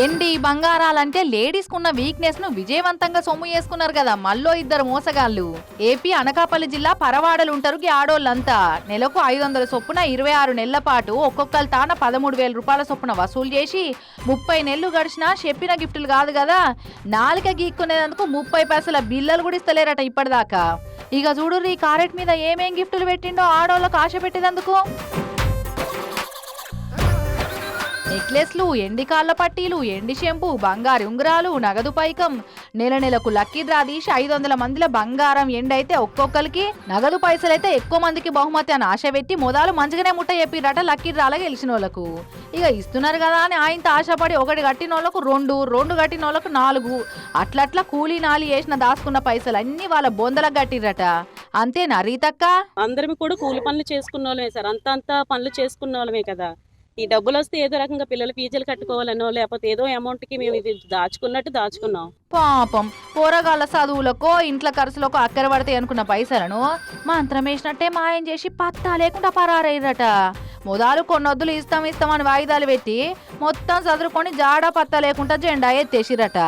ఎండి బంగారాలంటే ladies కున్న వీక్నెస్ను విజయవంతంగా సొమ్ము చేసుకున్నారు కదా మళ్ళో ఇద్దరు మోసగాళ్ళు. ఏపీ అనకాపల్లి జిల్లా పరవాడలు ఉంటారు ఈ ఆడోళ్ళంతా. నెలకు ఐదు వందల చొప్పున ఇరవై ఆరు నెలల పాటు ఒక్కొక్కరు తాన పదమూడు వేల రూపాయల చొప్పున వసూలు చేసి ముప్పై నెలలు గడిచినా చెప్పిన గిఫ్టులు కాదు కదా. నాలుక గీక్కునేందుకు ముప్పై పైసల బిల్లలు కూడా ఇస్తలేరట ఇప్పటిదాకా. ఇక చూడు ఈ కారెట్ మీద ఏమేం గిఫ్టులు పెట్టిండో ఆడోళ్ళకు ఆశ పెట్టేందుకు నెక్లెస్లు ఎండి కాళ్ళ పట్టీలు ఎండి షెంపు బంగారు ఉంగరాలు నగదు పైకం. నెల నెలకు లక్కీ డ్రా తీసి ఐదు వందల మందిల బంగారం ఎండి అయితే ఒక్కొక్కరికి నగదు పైసలైతే ఎక్కువ మందికి బహుమతి అని ఆశ పెట్టి మొదలు మంచిగానే ముట్ట చెప్పిరట లక్కీ డ్రాలో గెలిచిన వాళ్ళకు ఇక ఇస్తున్నారు కదా అని ఆయనతో ఆశపడి ఒకటి కట్టిన వాళ్ళకు రెండు రెండు కట్టిన వాళ్ళకు నాలుగు. అట్లట్లా కూలీ నాలి వేసిన దాచుకున్న పైసలు అన్ని వాళ్ళ బొందలకు కట్టిరట అంతేనా రీతక్క? అందరం కూడా కూలి పనులు చేసుకున్న వాళ్ళమే సార్. అంత అంత పనులు చేసుకున్న వాళ్ళమే కదా. ఈ డబ్బులు వస్తే ఏదో రకంగా పిల్లల ఫీజులు కట్టుకోవాలనో లేకపోతే ఏదో అమౌంట్కి మేము ఇది దాచుకున్నట్టు దాచుకున్నాం. పాపం. పోరగాళ్ళ చదువులకో ఇంట్లో ఖర్చులకో అక్కర పడతాయి అనుకున్న పైసలను మంత్రం వేసినట్టే మాయం చేసి పత్తా లేకుండా పరారయ్యరట మొదలు కొన్నొద్దులు ఇస్తాం ఇస్తామని వాయిదాలు పెట్టి మొత్తం చదువుకొని జాడ పత్తా లేకుండా జెండా ఎత్తేసిరట.